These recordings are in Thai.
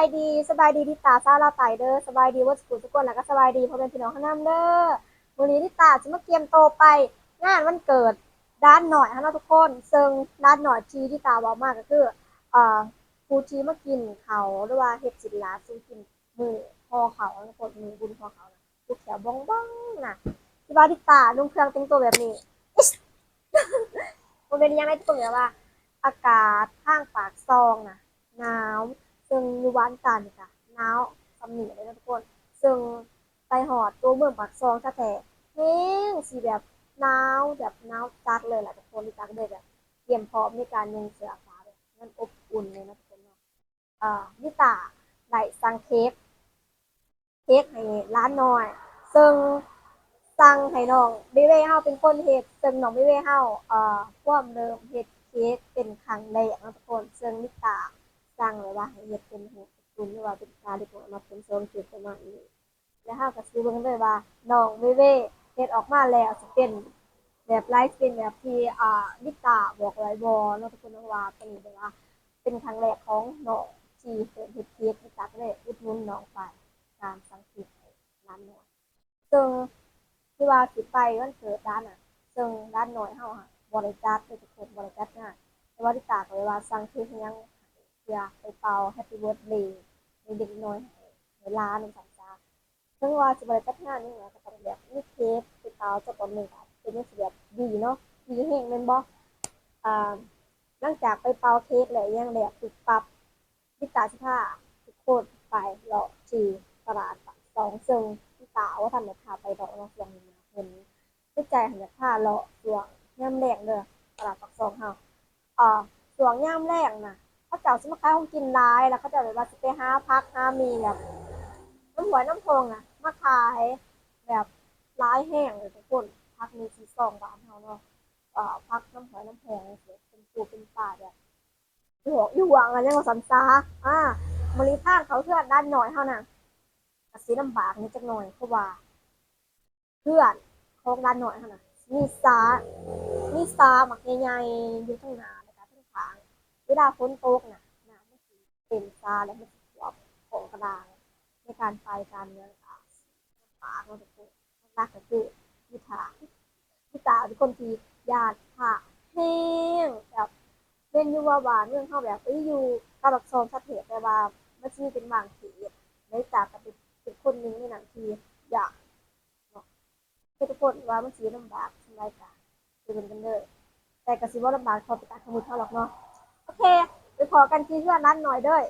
บายดีสบายดีที่ตาซาลาไตเด้อสบายดีว่าสกุลสกุลแล้วก็สบายดีพ่อแม่พี่น้องข้างน้ำเด้อวันนี้ที่ตาจะมาเกียมโตไปงานวันเกิดด้านหน่อยฮะเนาทุกคนซึ่งด้านหน่อยทีที่ตาบอกมากก็คือเอ่อครูทีมากินเขาหรือว่าเฮ็ดสินลาซึ่งกินมือพอเขาแล้วกดมือบุญพอเขานะลูกแถวบ้องบ้องน่ะที่ว่าที่ตานุ่งเครื่องแต่งตัวแบบนี้มันเป็นยังไงทุกคนเนี่ยว่า อากาศข้างปากซองน่ะหนาว ซึ่งอยู่บ้านกันนี่ค่ะหนาวสำนียงเลยนะทุกคน ซึ่งไปหอดตัวเมืองปากซองแท้ๆแห้งสีแบบหนาวแบบหนาวจัดเลยแหละทุกคนที่จักเลยแบบเตรียมพร้อมในการยังเสือฟ้าเลยมันอบอุ่นเลยนะทุกคนเนาะอ่านิตาได้สั่งเค้กเค้กให้ร้านน้อย ซึ่งสั่งให้น้องเบเบ้เฮาเป็นคนเฮ็ดซึ่งน้องเบเบ้เฮาเอ่อความเริ่มเฮ็ดเค้กเป็นครั้งแรกนะทุกคนซึ่งนิตา สร้งเลยว่าให้เฮ็ดเป็นหัวคุณหรือว่าเป็นการที่ผมเอามาเป็นโซนจุดประมาณนี้แล้วเฮาก็สิเบิ่งเลยว่าน้องเว่เว่เฮ็ดออกมาแล้วสิเป็นแบบไลฟ์เป็นแบบที่อ่านิตาบอกไว้บ่เนาะทุกคนว่าเป็นแบบว่า เป็นครั้งแรกของน้องที่เฮ็ดเฮ็ดเค้กนิตาก็เลยอุดหนุนน้องไปตามสังเกตให้ร้านน้อยซึ่งที่ว่าสิไปวันเกิดร้านน่ะซึ่งร้านหน้อยเฮาอะบ่ได้จัดเลยทุกคนบ่ได้จัดงานแต่ว่านิตาก็เลยว่าสั่งเค้กให้ยัง เพื่อไปเป่าแฮปปี้เบิร์ดเดย์ในเด็กน้อยในร้านในสังจาซึ่งว่าจะบริจัดงานนี่นะก็ต้องแบบมีเค้กไปเป่าจากคนหนึ่งค่ะเป็นเรื่องแบบดีเนาะดีแห้งแม่นบ่อ่าหลังจากไปเป่าเค้กแล้วยังแบบติดปรับพิตาสิผ้าทุกคนไปเลาะจีตลาดสองซึ่งพิตาว่าทำเนี่ยพาไปดอกเนาส่วนนี้นเพิ่นด้วยใจหันเนี่าเลาะส่วงย่ำแรงเด้อตลาดปากซองเฮาอ่าส่วงย่ำแรงน่ะ เขาเจ้าสิมาขายของกินร้ายแล้วเขาเจะแบบว่าสิไปหาพักหามีแบบน้ำหวยน้ำพองอะมาขายแบบร้ายแห้งเลยทุกคนพักมีสีซองบานเฮาเนาะเอ่อพักน้ำหวยน้ำพองเสียเป็นปูเป็นป่าแบบอยู่หัวอยู่หวังอะไรยังสันซาอ่าบริทานเขาเพื่อนด้านหน่อยเท่านั้นกสีลำบากนิดจักหน่อยเพราะว่า เพื่อนของด้านหน่อยเท่านั้นมีซามีซาหมักใหญ่ๆอยู่ข้างหน้า เวลาฝนตกน่ะน้ำมันสิเป็นซาแล้วมันสิท่วมของกระดางในการไฟการเมืองอะปากเราทุกคนรักก็คือพิธาพิธาเป็นคนที่ญาติค่ะแห้งแบบเป็นอยู่ว่าวาเรื่องเข้าแบบไปอยู่กระดับโซนสะเทศแต่ว่ามันจะมีเป็นบางทีในจากกับเป็นคนหนึงในหนังทีอยากเนาะให้ทุกคนว่ามันสีลำบากสบายกายคือเป็นกันเลยแต่กระสิว่าลำบากพอไปการขมุดเท่าหรอกเนาะ โอเค ไปขอกันที่เรื่อนนั้นหน่อยเด้วย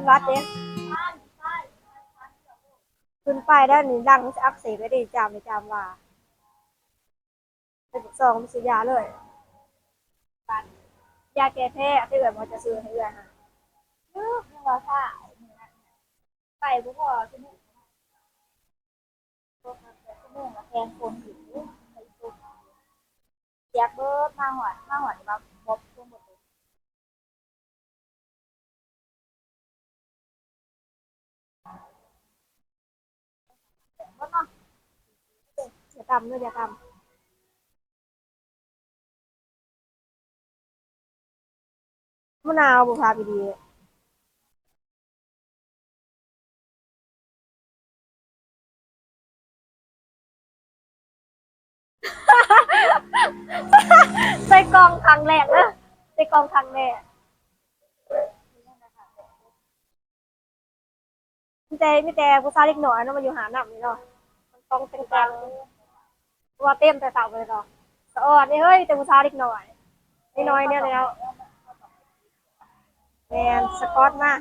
เอาเป็นวัดเนี่ยขึ้นไปด้านนี้ดังจะอักเสบไม่ได้จามไม่จามว่าเป็นซองมันซื้อยาเลยยาแก้แพ้ที่แบบมันจะซื้อให้ด้วยฮะเออไม่ว่าค่ะไปบุกพอชั่วโมงชั่วโมงละแกงคนอยู่ไปตุกอยากเบิดมาหนมาหอนมาบอบชั่วโมด งอย่าตำเลยอย่าตำมะนาวบุพาไปดีใส่กองครั้งแรกนะใส่กองครั้งแรกมีแต่มีแต่ผู้ชายเล็กหน่อยเนาะมาอยู่หาหนับนี่เนาะ ต้องเป็นกลางว่าเต็มแต่เต่าไปเลยดอกสะออดนี่เฮ้ยแต่ผู้ชายเล็กหน่อยนี่น้อยเนี่ยแล้วแมนสกอตมาก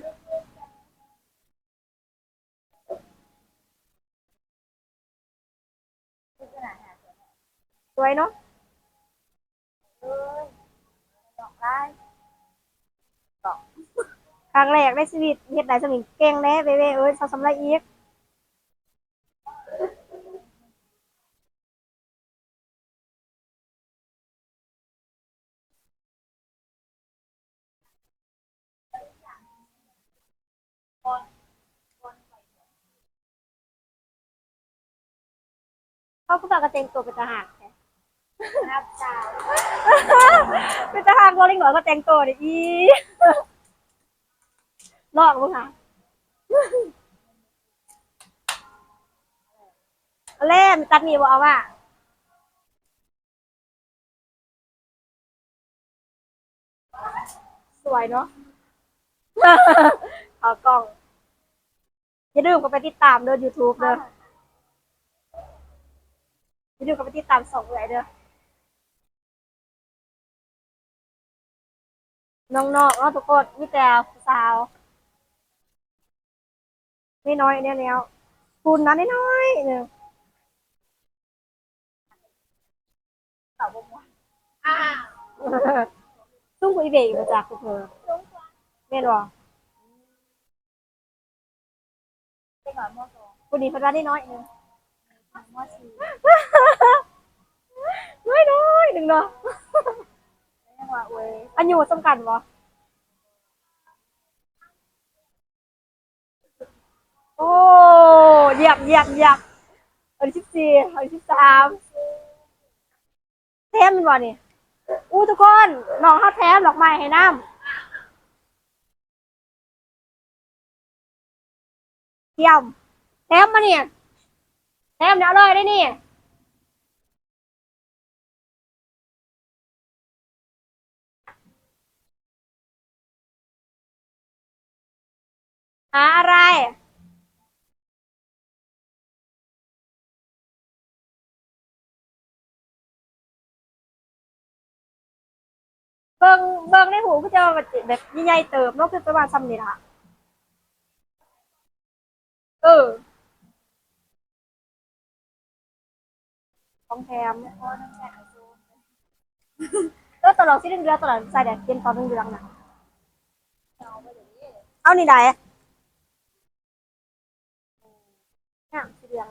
สวยเนาะเอ้ดอกครั้งแรกในชีวิตเฮ็ดได้สมิงเก่งแน่เว้ยๆเอ้ยสาวสำไรอีก เขาก็บอกกระเตงตัวเป็นทหารแท้ครับสาเป็นทหารบอลลิงหน่อยก็แต่งตัวดิอีลอกมึงค่ะเล่มตัดหนีบเอาว่าสวยเนาะเอกล้อง อย่าลืมก็ไปติดตามเด้อ YouTube เด้อ อย่าลืมก็ไปติดตามสองเลยเด้อน้องๆเนาะทุกคนมีแต่ผู้สาวไม่น้อยเนี่ยแล้วคุณนะน้อยๆเนี่ยสาวบงวันอ้าวซุ่มคุยเบรกมาจากคุณเธอลุงแม่นบ่เป็นหน่อยมอสองคุณนี่เพิ่นว่าได้น้อยหนึง มอสี่น้อยน้อยหนึ่งเนาะเรียกว่าเว้ยอันอยู่สำคัญบ่โอ้เหยียบเหยียบเหยียบอันที่สี่อันที่สามแถมมันบ่นี่อู้ทุกคนน้องเขาแถมดอกไม้ให้น้ำเยี่ยมแถมมาเนี่ย แถมเดี๋ยวเอาเลยได้นี่หาอะไร เบิ่งเบิ่งในหูก็จะแบบแบบใหญ่ๆเติบเนาะคือประมาณซ้ำนี่ล่ะ เออ ของแถมพ่อน้ำแข็งไอโซนเออตลอดสิ้นเดือนตลอดใส่แดดเย็นตอนเดือนน่ะเอาไปเดี๋ยวนี้เอานี่ได้เนี่ยสีเหลือง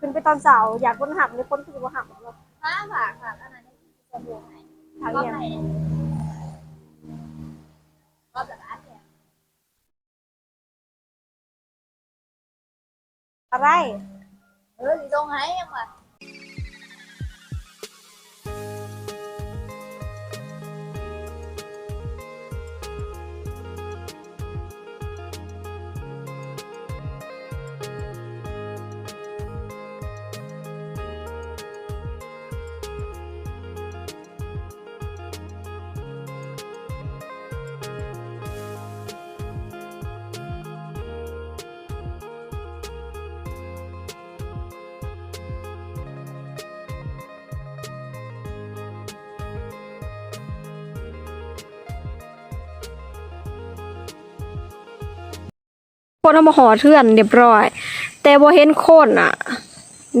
ขึ้นไปตอนเสาร์อยากคนหักหรือคนคือว่าหักเนาะห้าบาทค่ะอันนั้นจะบวกไหนทางรอบเนี่ย อะไร เออสีตรงไหนยังวะ คนเอามาห่อเทื่อนเรียบร้อย แต่บ่เห็นโคนอะ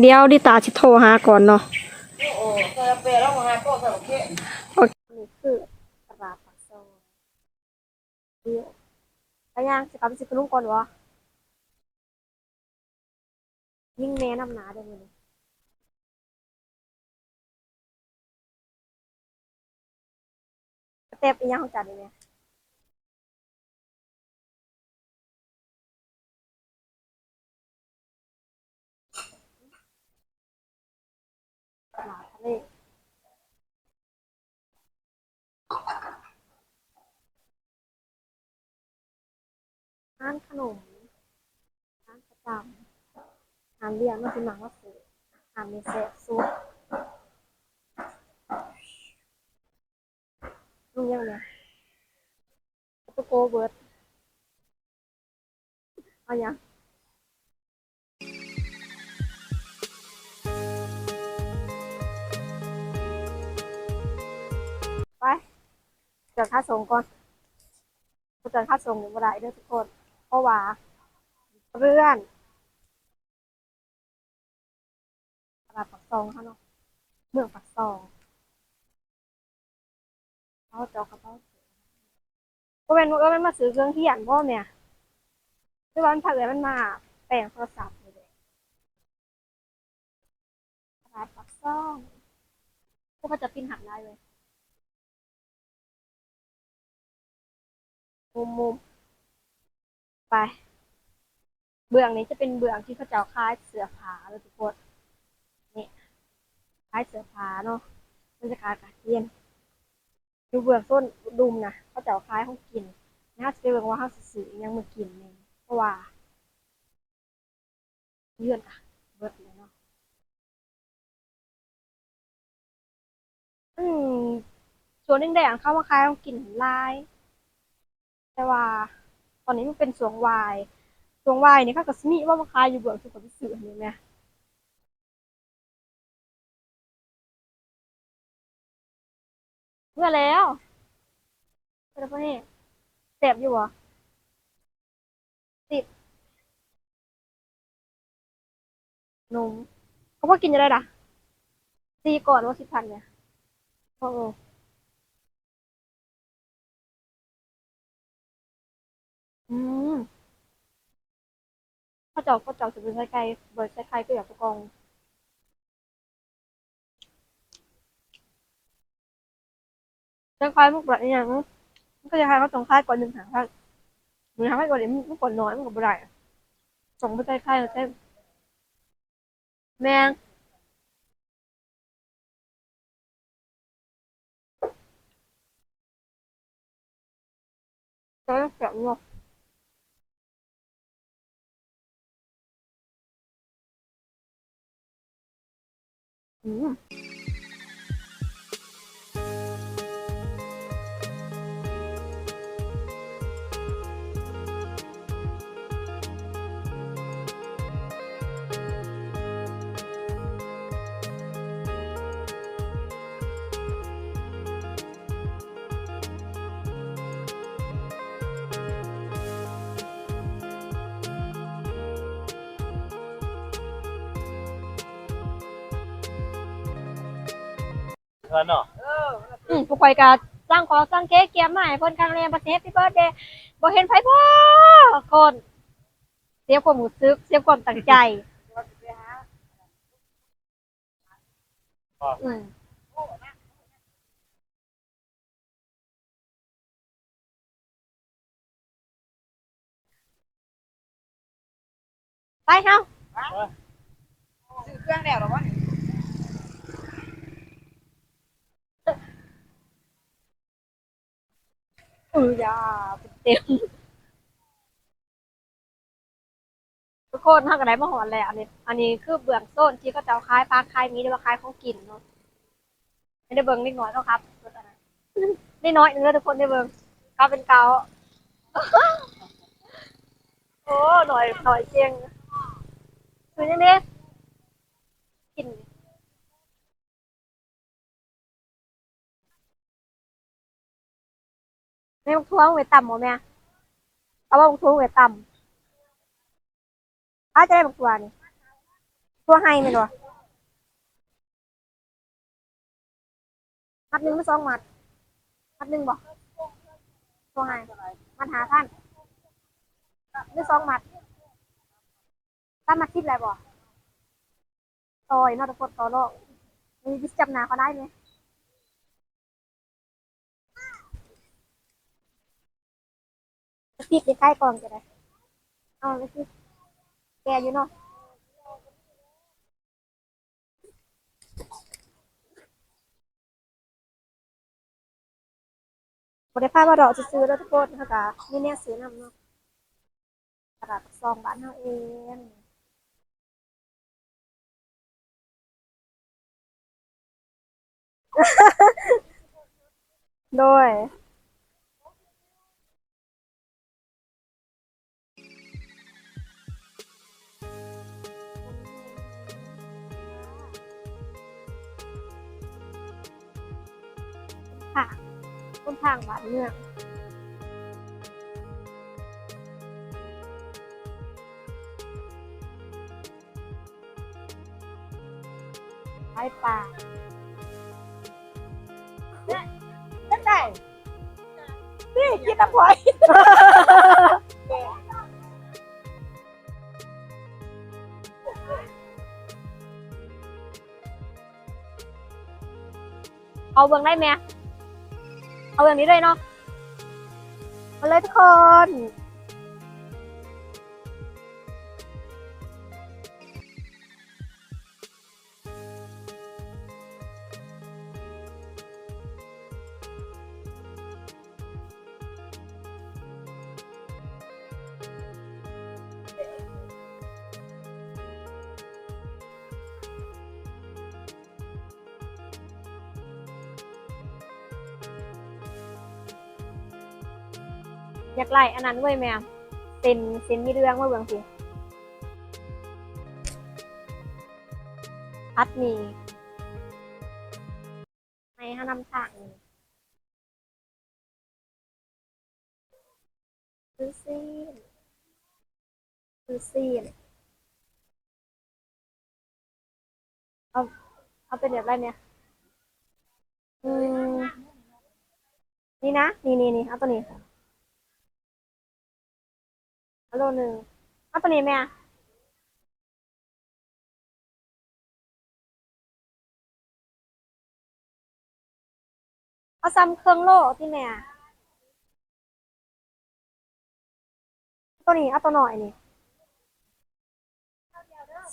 เดี๋ยวดิตาสิโทรหาก่อนเนาะโอ้เธอเปรแล้วมาโป้เธอโอเคนี่คือตลาดปากซอยเดี๋ยวไปย่างสิกลับไปสิกรุงก่อนวะยิ่งแม่น้ำหนาเด้อมื้อนี้เต็บอีหยังของจัดนี่แม่ตลาดทะ เลร้านขนม ร้านประจำร้านเรียนมันคือหนังว่าซื้อร้านเมเซฟซุปลุงยังเนี่ยตุโกเบิร์ดเอายัง ไปจ่ายค่าส่งก่อนบ่จ่ายค่าส่งอยู่บ่ได้เด้อทุกคน เพราะว่าเรื่อนตลาดปักซองเขาเนาะเมืองปักซองเขาจอกระเป๋าก็เป็นเออมันมาซื้อเครื่องเขียนบ่อเนี่ยคือวันถ้าเกิดมันมาแปลงโทรศัพท์เลยตลาดปักซองพวกเขาจะปินหักได้เลย มุมมุมไป เบื้องนี้จะเป็นเบื้องที่เขาเจ้าคล้ายเสือผาเลยทุกคนนี่คล้ายเสือผาเนาะมันจะคายกาเทียนดูเบื้องต้นดุมนะเขาเจ้าคล้ายเขากินนะจะไปเบื้องว่าเขาสิซื้อยังมากินเองเพราะว่าเยื่อนอะเบิดเลยเนาะอืมส่วนแดงๆเข้ามาคล้ายเขากินลาย แต่ว่า ตอนนี้มันเป็นสวงวายสวงวายนี่เขาก็สมีว่ามาขายอยู่เบื้องสุขภิสื่อนี่แหม่เมื่อแล้วเมื่อแล้วนี่เจ็บอยู่เหรอติดนมเขาว่ากินจะได้ด่ะตีก่อนว่าสิบพันเนี่ยโอ้ อืม ข้าวเจ้าข้าวเจ้าจะเป็นไส้ไก่เบิร์ดไส้ไข่ก็อยากตะกอง ไส้ไข่มันแบบนี้อย่างมันก็จะคล้ายเขาตรงคล้ายก่อนหนึ่งหางครั้งหนึ่งหางคล้ายก่อนเดี๋ยวมันก่อนน้อยมันก็บ่ได้อะส่งไปไส้ไข่แล้วใช่แมงก็ต้องแกะเนาะ 嗯。 อืมอืมผู้คอยกาสร้างของสร้างเค้กเกียร์ใหม่เพิ่นครั้งแรกประเทศพี่เบิร์ดเดย์บ่เห็นไผพ่อคนเสียความรู้สึกเสียความตั้งใจอืมไปเฮาซื้อเครื่องแล้วหรอวะ อออย่าเต็มทุกคนเฮาก็ได้มาหอนแล้วอันนี้ อันนี้คือเบื้องต้นที่เขาจะคล้ายปลาคล้ายมีหรือว่าคล้ายของกินเนาะไม่ได้เบิ่งนิดหน่อยเนาครับได้น้อยหนึงแล้วทุกคนได้เบิ่งกาเป็นเกาโอ้หน่อยหน่อยเจียงคือยังไงกิน ม่บักทั่วมึงไปต่ำหมดแม่เอาว่าบักทั่วมึงไปต่ำอาจะได้บักทั่วนี่ทั่วให้ไหมนวมัดหนึ่งไม่สองมัดมัดหนึ่งบอกทั่วให้มัดหาท่านไม่สองมัดตั้งมัดคิดอะไรบ่ต่อยนอกตะกดต่อโลกมีวิสจำนาเขาได้ไหม พริกใกล้กล่องจะได้เอาไปสิแกอยู่เนาะบริภาพว่าดอกจะซื้อแล้วทุกคนนะคะนี่เนี่ยซื้อนำเนาะตลาดซองบ้านเราเองโดย ค่ะโอต้นทางบ้านเมืองไปป่านั่นได้นี่กินน้ำหอยเอาเบื้องได้ไหม เอาเบื้องนี้เลยเนาะ มาเลยทุกคน อยากไล่อันนั้นเว้ยแม่เซ็นเซ็นมีเรื่องว่าเบืองสิพัดมีให้ห้านำทางนี่ซื้อซีนซื้อซีนเอาเอาเป็นแบบไรเนี่ยอืมนี่นะ นี่นี่นี่เอาตัวนี้ ฮัลโหลหนึ่งเอาตัวนี้ไหมอะเอาซ้ำเครื่องโล่ที่แม่อะตัวนี้เอาตัวหน่อยนี่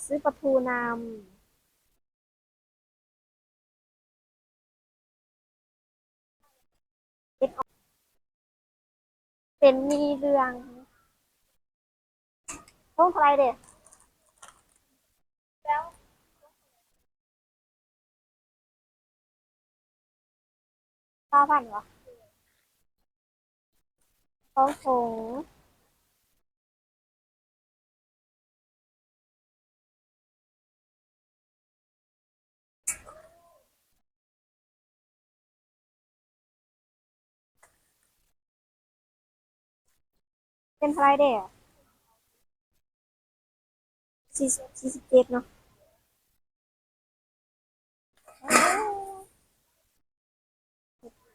ซื้อปลาทูนำเป็นมีเรื่อง ต้องเท่าไรเด็ดเก้าพันเหรอสองถุงเป็นเท่าไรเด็ด สี่สี่สิบเจ็ดเนาะ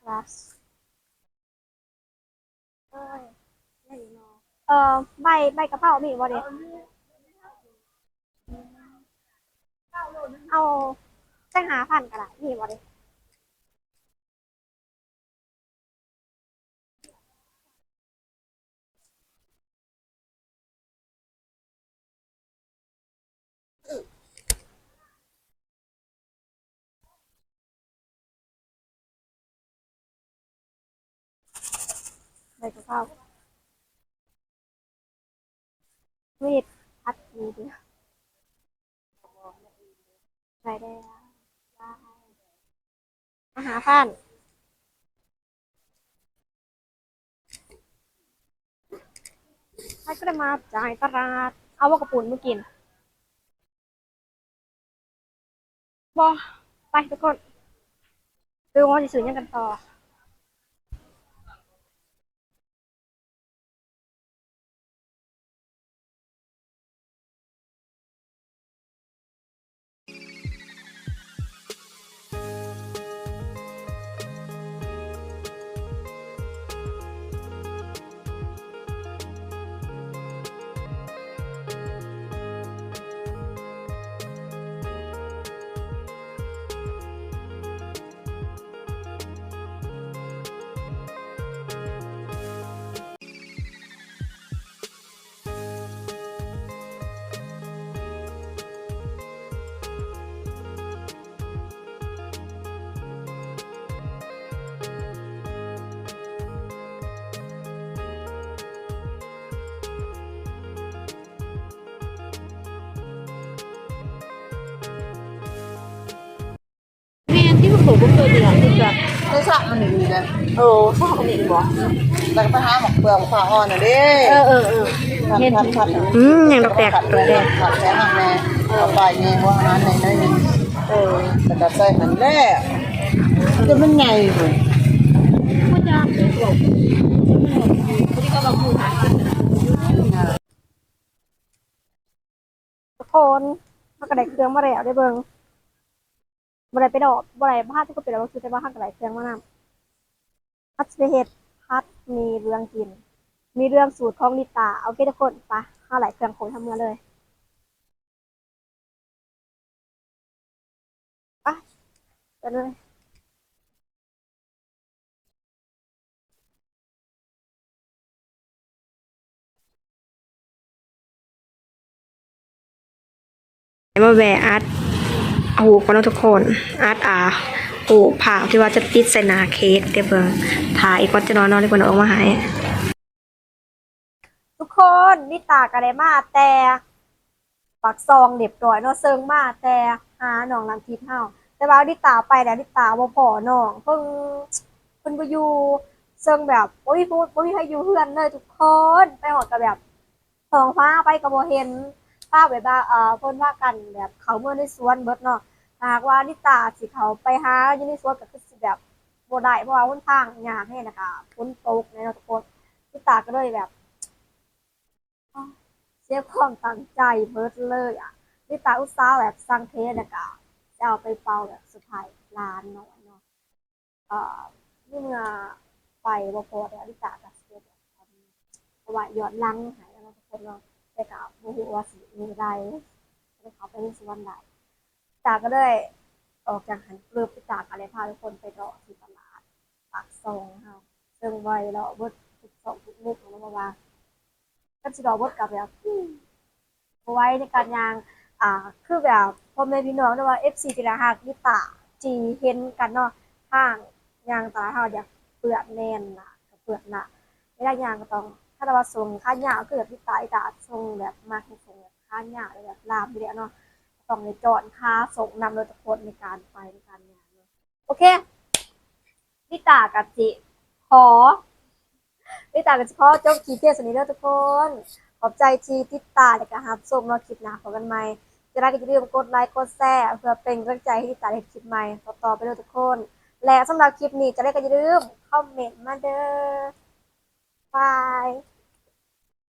คลาสเอ้ยเออใบใบกระเป๋ามีบ่เด็เอาจ้งหาพันกระดาษมีบ่เด็ ใบกระเพรามีดพัดมีดเนี่ยใบได้แล้วได้อาหารพันให้ก็ได้มาจ่ายตลาด เอาว่ากระปุนมากินบอไปทุกคนดูว่าจะซื้อยังกันต่อ แม่ที่มันถูกบุกตัวเดียวที่จะไม่ทราบมันดีนะโอ้ชอบกันอีกบ่แล้วก็ไปหาหมกเปลือกฝาอ่อนน่ะเด้เออเออเออเห็นผัดผัดอืมย่างดอกแตกผัดเลยผัดแค่หักแม่เอาไปนี่ว่านั้นในน้นเออแต่ก็ใส่หันแรกจะมันใหญ่เลยผู้จ้าบอกคนที่เขาบอกคือหากินทุกคนมันก็ได้เครื่องมาแล้วได้เบิ่ง บ่ได้ไปดอกบ่ได้พาที่ก็เป็นแล้วคือแต่ว่าหักก็ได้เครื่องมานำพัดสิเฮ็ดพัดมีเรื่องกิน มีเรื่องสูตรของลิตาเอาเกทุกคนไปข้าไหลเครื่องโขงทำเมือเลยไปไปเลยมาแวะอาร์ต เอาหูกันเนทุกคนอาร์ตอาหูผ่าที่ว่าจะติดใส่นาเค้กเดี๋ยวเบิ่งถ่ายอีกวันจะนอนนอนดีกว่าเนออกมาหายทุกคนนี่ตากอะไรมาแต่ปากซองเด็บร้อยเนาะเซิงมาแต่หาหนองลำทิพย์เฮาแต่ว่าดิตาไปแล้วดิตาบ่พอน้องเพิ่งเพิ่นบ่อยู่เซิงแบบโอ้ยพูดบ่มีใครอยู่เฮือนเลยทุกคนไปหอดกับแบบสองฟ้าไปก็บ่เห็น ภาพแบบว่าเอ่อเพิ่นว่ากันแบบเขาเมื่อในสวนเบิดเนาะหากว่านิตาสิเขาไปหาอยู่ในสวนก็คือสิแบบบ่ได้เพราะว่าหนทางยากแน่นะคะฝนตกในเนาะทุกคนนิตาก็เลยแบบเสียความตั้งใจเบิดเลยอะนิตาอุตส่าห์แบบสั่งเทสนะคะจะเอาไปเป่าแบบสุดท้ายร้านเนาะเนาะเอ่อเมื่อไปบ่พอแล้วนิตาก็สิแบบเพราะว่าย้อนหลังหายแล้วนะทุกคนเนาะ แต่ก็บ่ฮู้ว่าสิมีได้ได้เขาไปในสวนได้ตาก็ได้ออกจากหันเปลืบไปจากอะไรพาทุกคนไปรอที่ตลาดปากซองเฮาซึ่งไว้แล้วเบิดทุกสองทุกมุกแล้วมาว่าก็สิรอเบิดกลับแบบไว้ในการยางอ่าคือแบบพ่อแม่พี่น้องนะว่า FC ที่ละหักนี่ตาจีเห็นกันเนาะทางยางตาเฮาอยากเปลือกแน่นนะเปลือกหนักเวลายางก็ต้องาเราว่าทรงข้าหยาก็แบบพี่ตายตาทรงแบบมากที่ทรงแบบข้าหยาเลยแบบลามไปเลยเนาะต้องในจอดค้าส่งนำโดยตะโกนในการไปในการงานเนาะโอเคพี่ตากับจิขอพี่ตากับจิขอจบคลิปเทียสนิทเด้อทุกคน ขอบใจที่ติดตาและก็รับชมเราคลิปหน้าพบกันใหม่จะได้ก็อย่าลืมกดไลค์กดแชร์เพื่อเป็นกำลังใจให้ติดตาในคลิปใหม่ต่อไปเลยทุกคน และสำหรับคลิปนี้จะได้ก็อย่าลืมคอมเมนต์มาเด้อ Bye.